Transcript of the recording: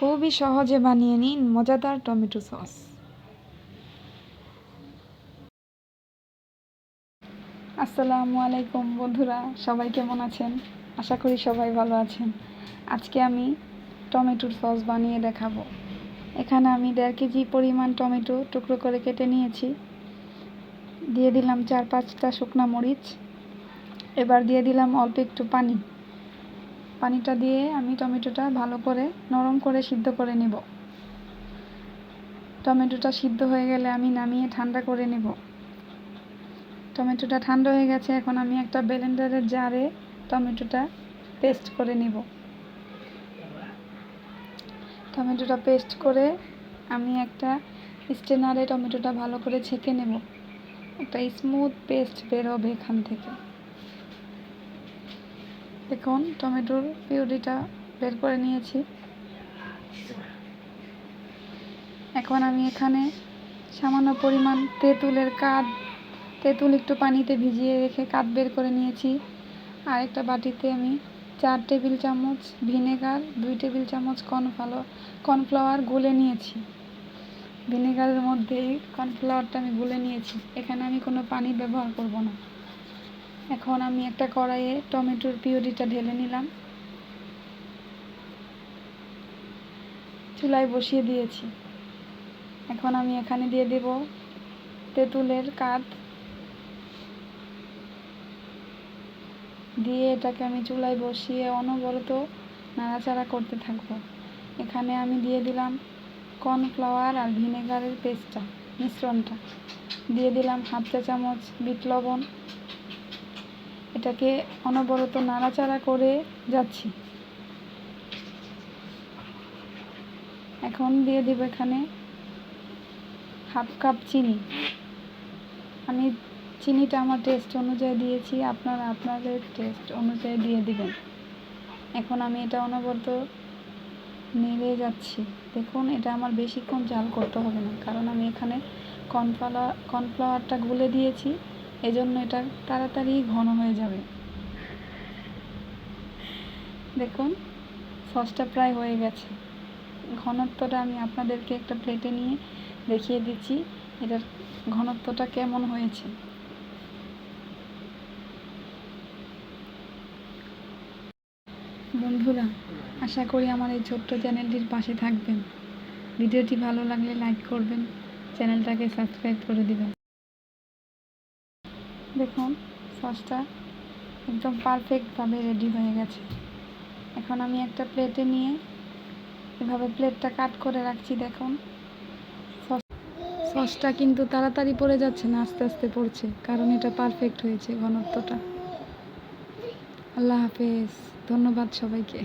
খুবই সহজে বানিয়ে নিন মজাদার টমেটো সস। আসসালামু আলাইকুম বন্ধুরা, সবাই কেমন আছেন? আশা করি সবাই ভালো আছেন। আজকে আমি টমেটোর সস বানিয়ে দেখাবো। এখানে আমি দেড় কেজি পরিমাণ টমেটো টুকরো করে কেটে নিয়েছি। দিয়ে দিলাম চার পাঁচটা শুকনো মরিচ। এবার দিয়ে দিলাম অল্প একটু পানি। পানিটা দিয়ে আমি টমেটোটা ভালো করে নরম করে সিদ্ধ করে নেব। টমেটোটা সিদ্ধ হয়ে গেলে আমি নামিয়ে ঠান্ডা করে নেব। টমেটোটা ঠান্ডা হয়ে গেছে, এখন আমি একটা ব্লেন্ডারের জারে টমেটোটা পেস্ট করে নেব। টমেটোটা পেস্ট করে আমি একটা স্টেনারে টমেটোটা ভালো করে ছেঁকে নেব। একটা স্মুথ পেস্ট বেরোবে এখান থেকে। দেখুন, টমেটোর পিউরিটা বের করে নিয়েছি। এখন আমি এখানে সামান্য পরিমাণ তেঁতুলের কাঠ, তেঁতুল একটু পানিতে ভিজিয়ে রেখে কাঠ বের করে নিয়েছি। আর একটা বাটিতে আমি চার টেবিল চামচ ভিনেগার, দুই টেবিল চামচ কর্নফ্লাওয়ার কর্নফ্লাওয়ার গুলে নিয়েছি। ভিনেগারের মধ্যে কর্নফ্লাওয়ারটা আমি গুলে নিয়েছি। এখানে আমি কোনো পানি ব্যবহার করব না। এখন আমি একটা কড়াইয়ে টমেটোর পিউরিটা ঢেলে নিলাম। চুলায় বসিয়ে দিয়েছি। এখন আমি এখানে দিয়ে দেব তেঁতুলের কাঠ দিয়ে এটাকে আমি চুলায় বসিয়ে অনবরত নাড়াচাড়া করতে থাকব। এখানে আমি দিয়ে দিলাম কর্নফ্লাওয়ার আর ভিনেগারের পেস্টটা, মিশ্রণটা। দিয়ে দিলাম হাফ চা চামচ বিট লবণ এটাকে অনবরত নাড়াচাড়া করে যাচ্ছি। এখন দিয়ে দিব এখানে হাফ কাপ চিনি। আমি চিনিটা আমার টেস্ট অনুযায়ী দিয়েছি, আপনারা আপনাদের টেস্ট অনুযায়ী দিয়ে দিবেন। এখন আমি এটা অনবরত নেড়ে যাচ্ছি। দেখুন, এটা আমার বেশিক্ষণ জাল করতে হবে না, কারণ আমি এখানে কর্নফ্লাওয়ার, কর্নফ্লাওয়ারটা গুলে দিয়েছি। এজন্য এটা তাড়াতাড়ি ঘন হয়ে যাবে। দেখুন, সসটা প্রায় হয়ে গেছে। ঘনত্বটা আমি আপনাদেরকে একটা প্লেটে নিয়ে দেখিয়ে দিচ্ছি, এটার ঘনত্বটা কেমন হয়েছে। বন্ধুরা, আশা করি আমার এই ছোট্ট চ্যানেলটির পাশে থাকবেন। ভিডিওটি ভালো লাগলে লাইক করবেন, চ্যানেলটাকে সাবস্ক্রাইব করে দিবেন। দেখুন, সসটা একদম পারফেক্টভাবে রেডি হয়ে গেছে। এখন আমি একটা প্লেটে নিয়ে এভাবে প্লেটটা কাট করে রাখছি, দেখুন। সস সসটা কিন্তু তাড়াতাড়ি পড়ে যাচ্ছে না, আস্তে আস্তে পড়ছে, কারণ এটা পারফেক্ট হয়েছে ঘনত্বটা। আল্লাহ হাফেজ, ধন্যবাদ সবাইকে।